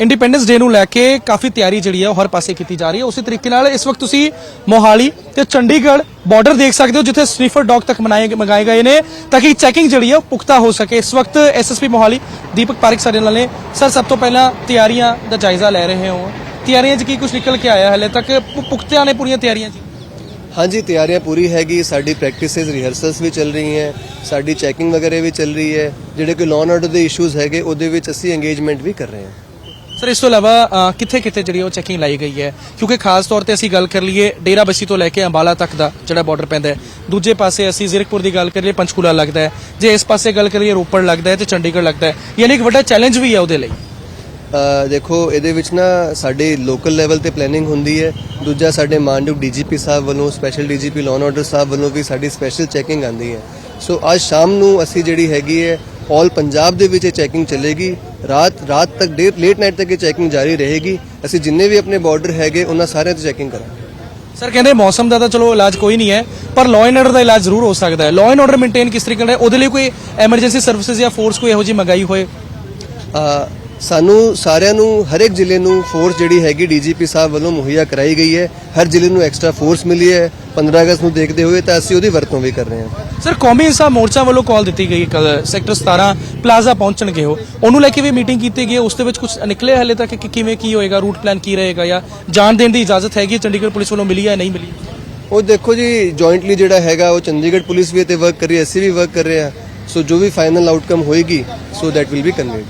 Independence ਡੇ ਨੂੰ ਲੈ ਕੇ ਕਾਫੀ ਤਿਆਰੀ ਜਿਹੜੀ ਹੈ ਉਹ ਹਰ ਪਾਸੇ ਕੀਤੀ ਜਾ ਰਹੀ ਹੈ। ਉਸੇ ਤਰੀਕੇ ਨਾਲ ਇਸ ਵਕਤ ਤੁਸੀਂ ਮੋਹਾਲੀ ਤੇ ਚੰਡੀਗੜ੍ਹ ਬਾਰਡਰ ਦੇਖ ਸਕਦੇ ਹੋ, ਜਿੱਥੇ ਸਨੀਫਰ ਡੌਗ ਤੱਕ ਮਨਾਏ ਮੰਗਾਏ ਗਏ ਨੇ, ਤਾਂ ਕਿ ਚੈਕਿੰਗ ਜਿਹੜੀ ਹੈ ਉਹ ਪੁਖਤਾ ਹੋ ਸਕੇ। ਇਸ ਵਕਤ ਐਸਐਸਪੀ ਮੋਹਾਲੀ, ਦੀਪਕ ਪਾਰਿਕ ਸਾਡੇ ਨਾਲ ਨੇ। ਸਰ ਸਭ ਤੋਂ ਪਹਿਲਾਂ ਤਿਆਰੀਆਂ ਦਾ ਜਾਇਜ਼ਾ ਲੈ ਰਹੇ ਹੋ। ਤਿਆਰੀਆਂ 'ਚ ਕੀ ਕੁਝ ਨਿਕਲ ਕੇ ਆਇਆ ਹਲੇ ਤੱਕ? ਪੁਖਤਿਆਂ ਨੇ ਪੂਰੀਆਂ ਤਿਆਰੀਆਂ ਜੀ ਹਾਂਜੀ, ਤਿਆਰੀਆਂ ਪੂਰੀ ਹੈਗੀ। ਸਾਡੀ ਪ੍ਰੈਕਟਿਸਿਸ ਰਿਹਰਸਲਸ ਵੀ ਚੱਲ ਰਹੀਆਂ। ਹੈ ਸਾਡੀ ਚੈਕਿੰਗ ਵਗੈਰੇ ਵੀ ਚੱਲ ਰਹੀ ਹੈ। ਜਿਹੜੇ ਕੋਈ ਲਾਅ ਆਰਡਰ ਦੇ ਇਸ਼ੂਜ਼ ਹੈਗੇ, ਉਹਦੇ ਵਿੱਚ ਅਸੀਂ ਇੰਗੇਜਮੈਂਟ ਵੀ ਕਰ ਰਹੇ ਹਾਂ। ਸਰ, ਇਸ ਤੋਂ ਇਲਾਵਾ ਕਿੱਥੇ ਕਿੱਥੇ ਜਿਹੜੀ ਉਹ ਚੈਕਿੰਗ ਲਾਈ ਗਈ ਹੈ? ਕਿਉਂਕਿ ਖਾਸ ਤੌਰ ਤੇ ਅਸੀਂ ਗੱਲ ਕਰ ਲਈਏ ਡੇਰਾ ਬੱਸੀ ਤੋਂ ਲੈ ਕੇ ਅੰਬਾਲਾ ਤੱਕ ਦਾ ਜਿਹੜਾ ਬਾਰਡਰ ਪੈਂਦਾ ਹੈ। ਦੂਜੇ ਪਾਸੇ ਅਸੀਂ ਜ਼ੀਰਕਪੁਰ ਦੀ ਗੱਲ ਕਰੀਏ ਪੰਚਕੂਲਾ ਲੱਗਦਾ ਹੈ। ਜੇ ਇਸ ਪਾਸੇ ਗੱਲ ਕਰੀਏ ਰੋਪੜ ਲੱਗਦਾ ਹੈ ਤੇ ਚੰਡੀਗੜ੍ਹ ਲੱਗਦਾ ਹੈ। ਯਾਨੀ ਇੱਕ ਵੱਡਾ ਚੈਲੰਜ ਵੀ ਹੈ ਉਹਦੇ ਲਈ। ਦੇਖੋ, ਇਹਦੇ ਵਿੱਚ ਨਾ ਸਾਡੇ ਲੋਕਲ ਲੈਵਲ ਤੇ ਪਲੈਨਿੰਗ ਹੁੰਦੀ ਹੈ। ਦੂਜਾ, ਸਾਡੇ ਮਾਨਯੋਗ ਡੀਜੀਪੀ ਸਾਹਿਬ ਵੱਲੋਂ ਸਪੈਸ਼ਲ ਡੀਜੀਪੀ ਲਾਅ ਆਰਡਰ ਸਾਹਿਬ ਵੱਲੋਂ ਵੀ ਸਾਡੀ ਸਪੈਸ਼ਲ ਚੈਕਿੰਗ ਆਂਦੀ ਹੈ। ਸੋ ਅੱਜ ਸ਼ਾਮ ਨੂੰ ਅਸੀਂ ਜਿਹੜੀ ਹੈਗੀ ਹੈ ਆਲ ਪੰਜਾਬ ਦੇ ਵਿੱਚ ਇਹ ਚੈਕਿੰਗ ਚੱਲੇਗੀ। ਰਾਤ ਰਾਤ ਤੱਕ ਦੇਰ ਲੇਟ ਨਾਈਟ ਤੱਕ ਇਹ ਚੈਕਿੰਗ ਜਾਰੀ ਰਹੇਗੀ। ਅਸੀਂ ਜਿੰਨੇ ਵੀ ਆਪਣੇ ਬਾਰਡਰ ਹੈਗੇ ਉਹਨਾਂ ਸਾਰਿਆਂ ਤੇ ਚੈਕਿੰਗ ਕਰਾਂਗੇ। ਸਰ ਕਹਿੰਦੇ ਮੌਸਮ ਦਾ ਤਾਂ ਚਲੋ ਇਲਾਜ ਕੋਈ ਨਹੀਂ ਹੈ ਪਰ ਲਾਅ ਐਂਡ ਆਰਡਰ ਦਾ ਇਲਾਜ ਜ਼ਰੂਰ ਹੋ ਸਕਦਾ ਹੈ। ਲਾਅ ਐਂਡ ਆਰਡਰ ਮੇਨਟੇਨ ਕਿਸ ਤਰੀਕੇ ਨਾਲ ਉਹਦੇ ਲਈ ਕੋਈ ਐਮਰਜੈਂਸੀ ਸਰਵਿਸਿਜ਼ ਜਾਂ ਫੋਰਸ ਕੋਈ ਇਹੋ ਜਿਹੀ ਮੰਗਾਈ ਹੋਏ? ਸਾਨੂੰ ਸਾਰਿਆਂ ਨੂੰ ਹਰ ਇੱਕ ਜ਼ਿਲ੍ਹੇ ਨੂੰ ਫੋਰਸ ਜਿਹੜੀ ਹੈਗੀ ਡੀਜੀਪੀ ਸਾਹਿਬ ਵੱਲੋਂ ਮੁਹੱਈਆ ਕਰਾਈ ਗਈ ਹੈ। ਹਰ ਜ਼ਿਲ੍ਹੇ ਨੂੰ ਐਕਸਟਰਾ ਫੋਰਸ ਮਿਲੀ ਹੈ। 15 ਅਗਸਤ ਨੂੰ ਦੇਖਦੇ ਹੋਏ ਤਾਂ ਅਸੀਂ ਉਹਦੀ ਵਰਤੋਂ ਵੀ ਕਰ ਰਹੇ ਹਾਂ। ਸਰ ਕੌਮੀ ਇਨਸਾਫ ਮੋਰਚਾ ਵੱਲੋਂ ਕਾਲ ਦਿੱਤੀ ਗਈ ਕੱਲ ਸੈਕਟਰ 17 ਪਲਾਜ਼ਾ ਪਹੁੰਚਣਗੇ ਉਹ। ਉਹਨੂੰ ਲੈ ਕੇ ਵੀ ਮੀਟਿੰਗ ਕੀਤੀ ਗਈ ਹੈ। ਉਸ ਦੇ ਵਿੱਚ ਕੁਝ ਨਿਕਲੇ ਹਲੇ ਤੱਕ ਕਿ ਕਿਵੇਂ ਕੀ ਹੋਏਗਾ ਰੂਟ ਪਲਾਨ ਕੀ ਰਹੇਗਾ ਜਾਂ ਜਾਣ ਦੇਣ ਦੀ ਇਜਾਜ਼ਤ ਹੈਗੀ ਹੈ? ਚੰਡੀਗੜ੍ਹ ਪੁਲਿਸ ਵੱਲੋਂ ਮਿਲੀ ਹੈ ਨਹੀਂ ਮਿਲੀ? ਉਹ ਦੇਖੋ ਜੀ ਜੁਆਇੰਟਲੀ ਜਿਹੜਾ ਹੈਗਾ ਉਹ ਚੰਡੀਗੜ੍ਹ ਪੁਲਿਸ ਵੀ ਤੇ ਵਰਕ ਕਰ ਰਹੀ ਹੈ ਅਸੀਂ ਵੀ ਵਰਕ ਕਰ ਰਹੇ ਹਾਂ। ਸੋ ਜੋ ਵੀ ਫਾਈਨਲ ਆਊਟਕਮ ਹੋਏਗੀ so that will be conveyed